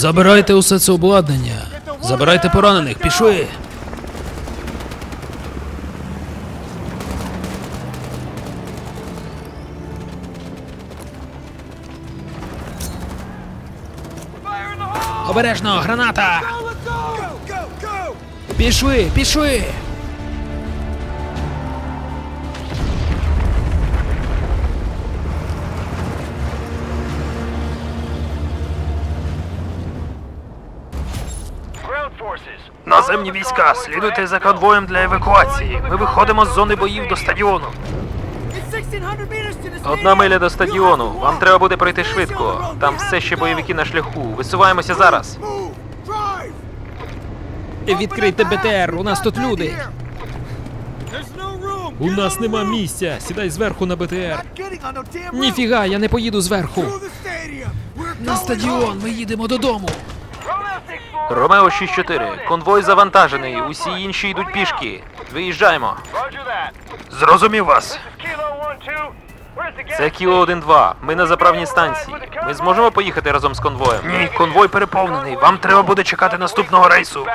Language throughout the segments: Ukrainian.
Забирайте усе це обладнання. Забирайте поранених, пішли. Обережно, граната! Пішли, пішли! Наземні війська, слідуйте за конвоєм для евакуації. Ми виходимо з зони боїв до стадіону. Одна миля до стадіону. Вам треба буде пройти швидко. Там все ще бойовики на шляху. Висуваємося зараз. Відкрийте БТР, у нас тут люди. У нас нема місця. Сідай зверху на БТР. Ніфіга, я не поїду зверху. На стадіон, ми їдемо додому. Ромео 6-4. Конвой завантажений. Усі інші йдуть пішки. Виїжджаємо. Зрозумів вас. Це Кіло 1-2. Ми на заправній станції. Ми зможемо поїхати разом з конвоєм? Ні, конвой переповнений. Вам треба буде чекати наступного рейсу.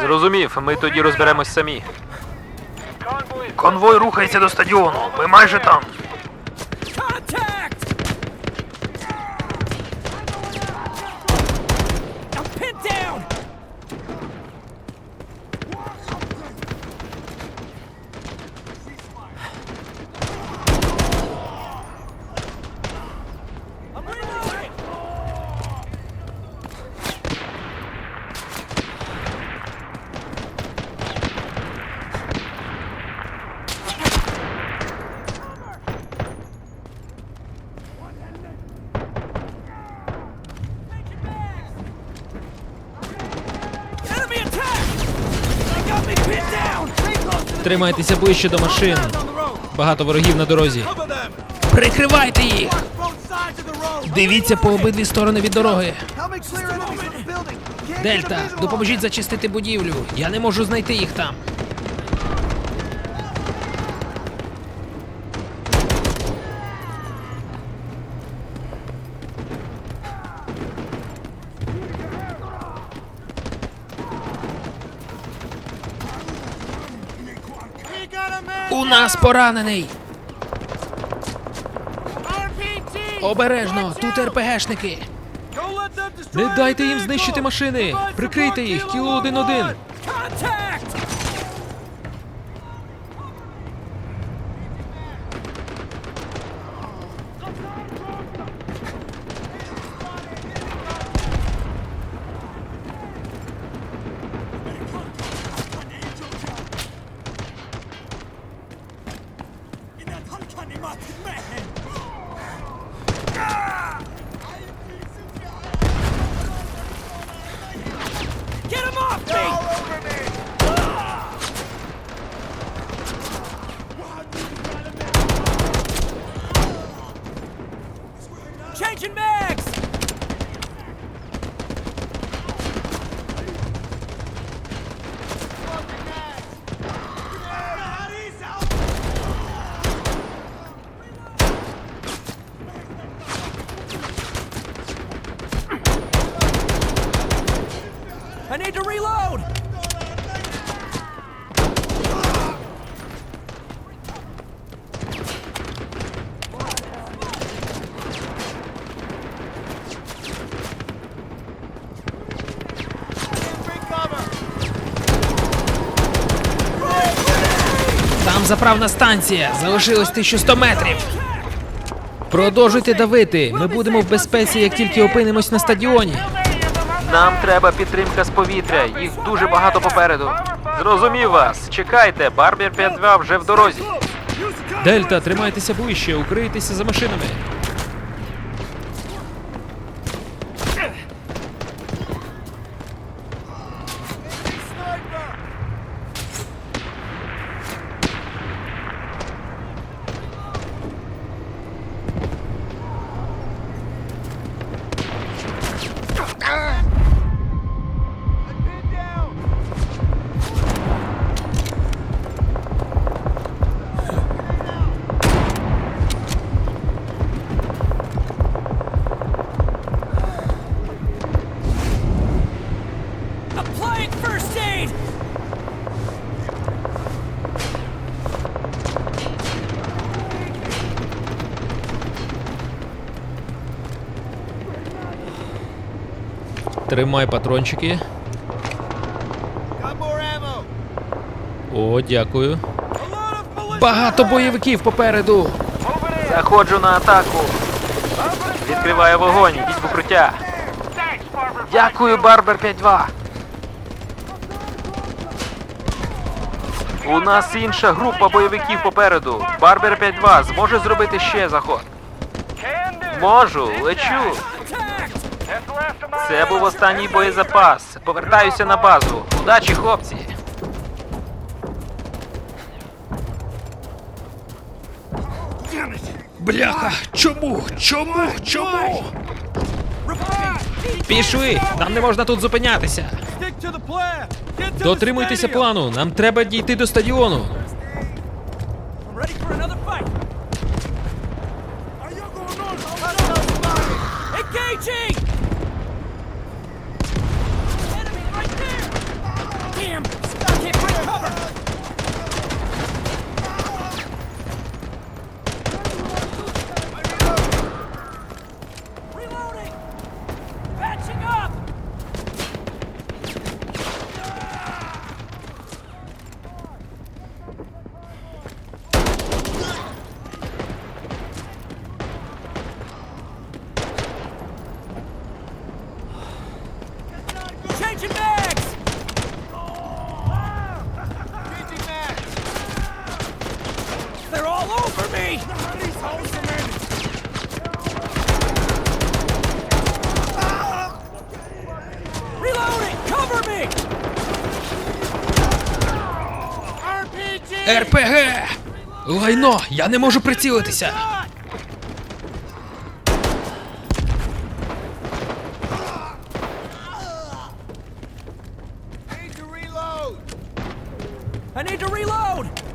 Зрозумів, ми тоді розберемось самі. Конвой рухається до стадіону. Ми майже там. Тримайтеся ближче до машин. Багато ворогів на дорозі. Прикривайте їх! Дивіться по обидві сторони від дороги. Дельта, допоможіть зачистити будівлю. Я не можу знайти їх там. Нас поранений. Обережно, тут РПГшники. Не дайте їм знищити машини. Прикрийте їх, кіло 1-1. Get заправна станція. Залишилось 1100 метрів. Продовжуйте давити. Ми будемо в безпеці, як тільки опинимось на стадіоні. Нам треба підтримка з повітря. Їх дуже багато попереду. Зрозумів вас. Чекайте, Барбір 5-2 вже в дорозі. Дельта, тримайтеся ближче, укрийтеся за машинами. Тримай патрончики. О, дякую. Багато бойовиків попереду. Заходжу на атаку. Відкриваю вогонь, йдіть в укриття. Дякую, Барбер 5-2. У нас інша група бойовиків попереду. Барбер 5-2 зможе зробити ще заход. Можу, лечу. Це був останній боєзапас. Повертаюся на базу. Удачі, хлопці. Бляха! Чому? Чому? Чому? Пішли! Нам не можна тут зупинятися. Дотримуйтеся плану. Нам треба дійти до стадіону. I'm cover! Я не можу прицілитися! I need to reload!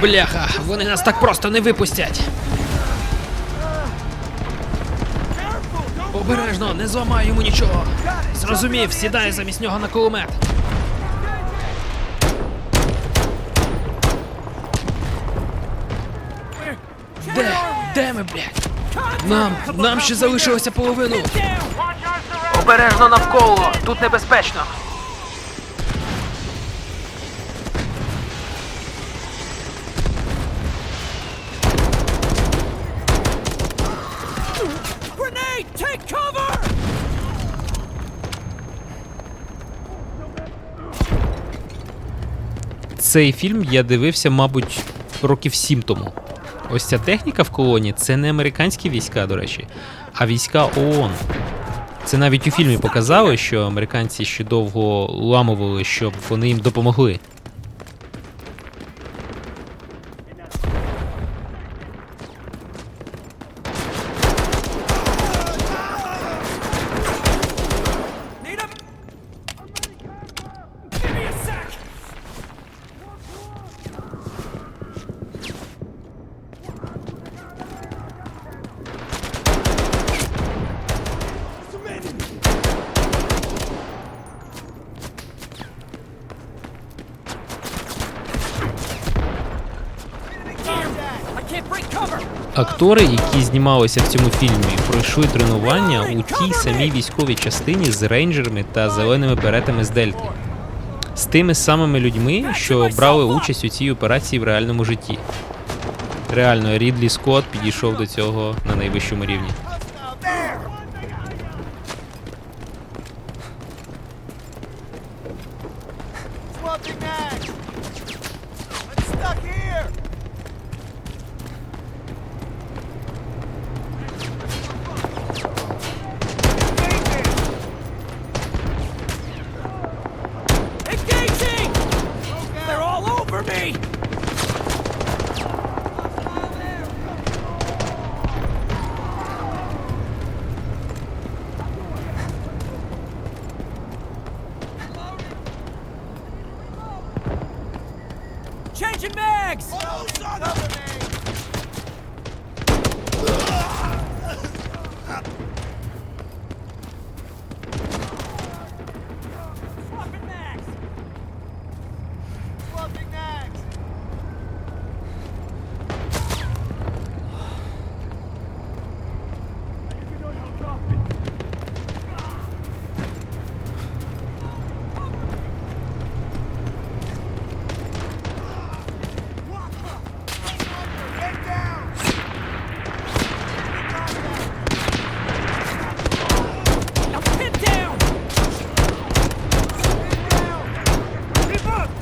Бляха! Вони нас так просто не випустять! Обережно, не зламай йому нічого! Зрозумів, сідай замість нього на кулемет! Де? Де ми, блядь? Нам, нам ще залишилося половину! Обережно навколо. Тут небезпечно. Take cover! Цей фільм я дивився, мабуть, років сім тому. Ось ця техніка в колоні це не американські війська, до речі, а війська ООН. Це навіть у фільмі показали, що американці ще довго ламували, щоб вони їм допомогли. Актори, які знімалися в цьому фільмі, пройшли тренування у тій самій військовій частині з рейнджерами та зеленими беретами з Дельти. З тими самими людьми, що брали участь у цій операції в реальному житті. Реально, Рідлі Скотт підійшов до цього на найвищому рівні. Changing mags! Oh, son of a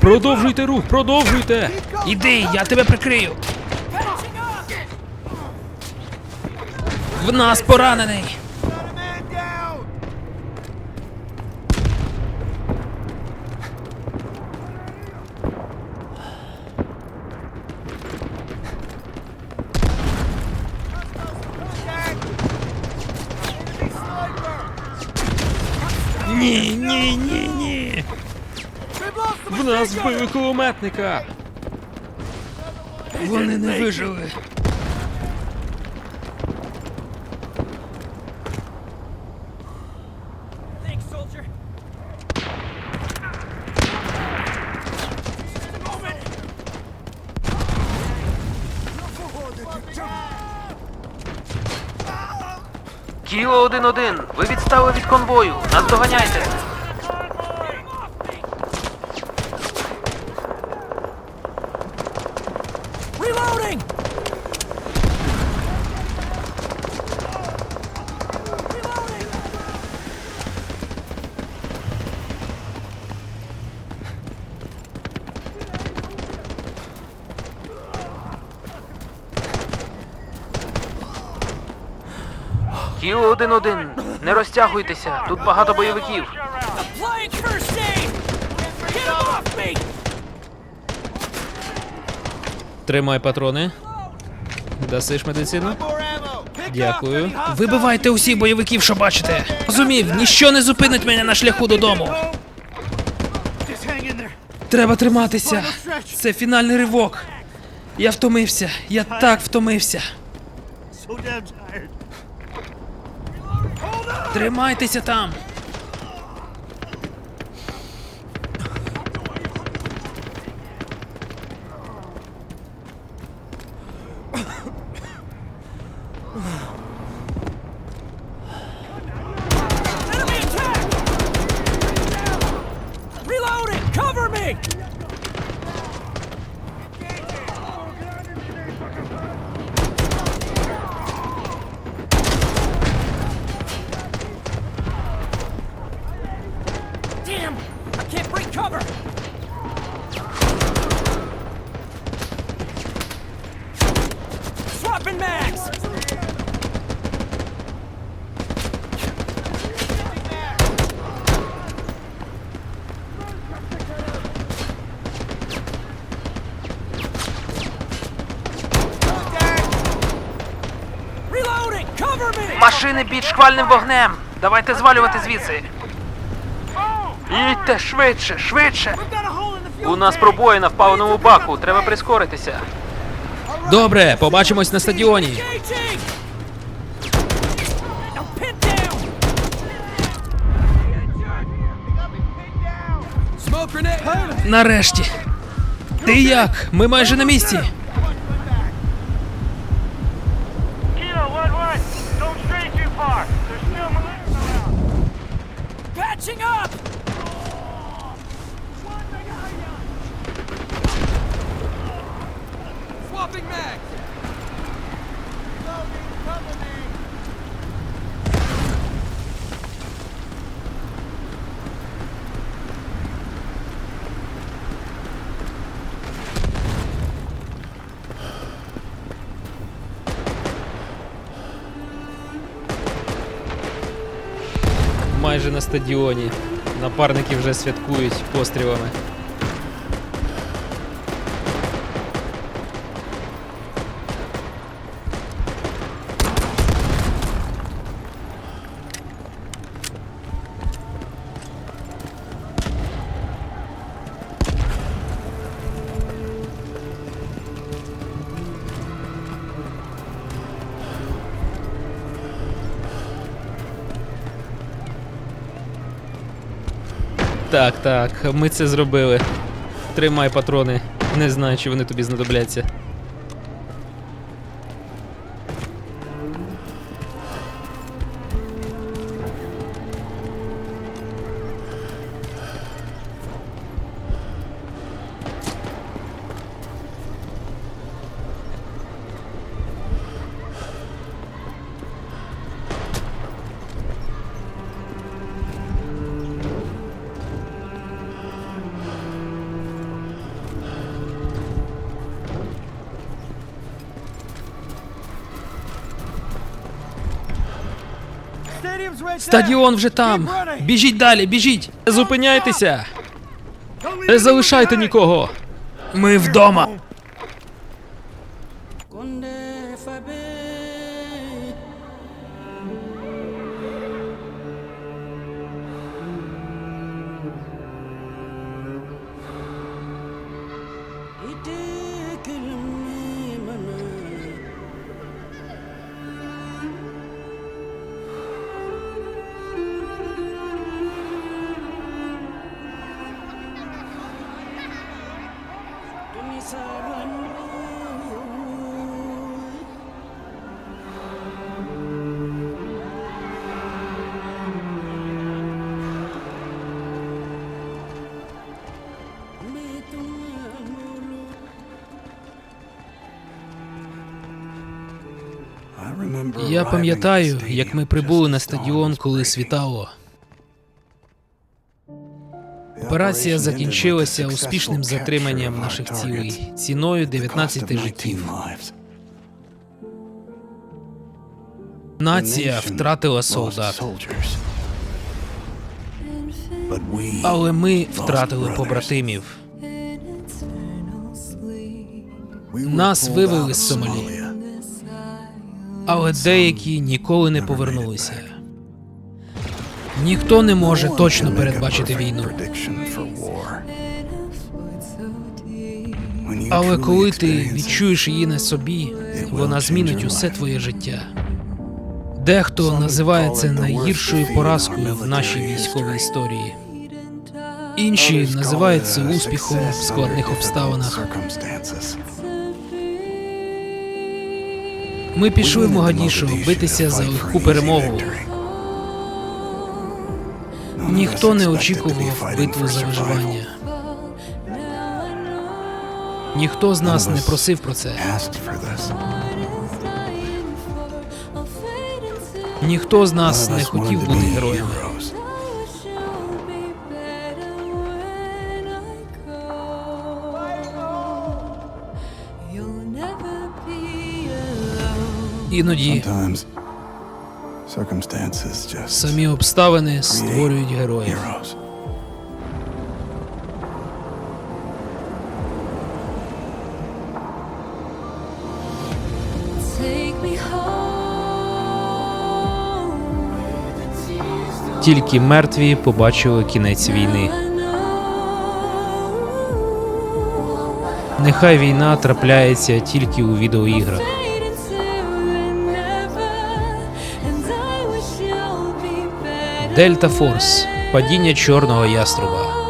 Продовжуйте рух, продовжуйте! Іди, я тебе прикрию! В нас поранений! Ні, ні, ні, ні! В нас вбили кулеметника! Вони не вижили. Кіло 1-1, ви відстали від конвою. Наздоганяйте. Reloading! Кіло 1-1, не розтягуйтеся. Тут багато бойовиків. Тримай патрони. Дасиш медицину? Дякую. Вибивайте усіх бойовиків, що бачите. Розумів, ніщо не зупинить мене на шляху додому. Треба триматися. Це фінальний ривок. Я втомився. Я так втомився. Тримайтеся там. Під шквальним вогнем. Давайте звалювати звідси. Їдьте швидше, швидше. У нас пробоїна в паливному баку. Треба прискоритися. Добре, побачимось на стадіоні. Нарешті. Ти як? Ми майже на місці. Far. There's still militia around. Patching up! Swapping mags! Майже на стадіоні. Напарники вже святкують пострілами. Так, так, ми це зробили. Тримай патрони. Не знаю, чи вони тобі знадобляться. Стадіон вже там. Біжіть далі, біжіть. Не зупиняйтеся. Не залишайте нікого. Ми вдома. Я пам'ятаю, як ми прибули на стадіон, коли світало. Операція закінчилася успішним затриманням наших цілей ціною 19 життів. Нація втратила солдат, але ми втратили побратимів. Нас вивели з Сомалі, Але деякі ніколи не повернулися. Ніхто не може точно передбачити війну. Але коли ти відчуєш її на собі, вона змінить усе твоє життя. Дехто називає це найгіршою поразкою в нашій військовій історії. Інші називають це успіхом в складних обставинах. Ми пішли в Могадішу битися за легку перемогу. Ніхто не очікував битву за виживання. Ніхто з нас не просив про це. Ніхто з нас не хотів бути героями. Іноді самі обставини створюють героїв. Тільки мертві побачили кінець війни. Нехай війна трапляється тільки у відеоіграх. Дельта Форс. Падіння чорного яструба.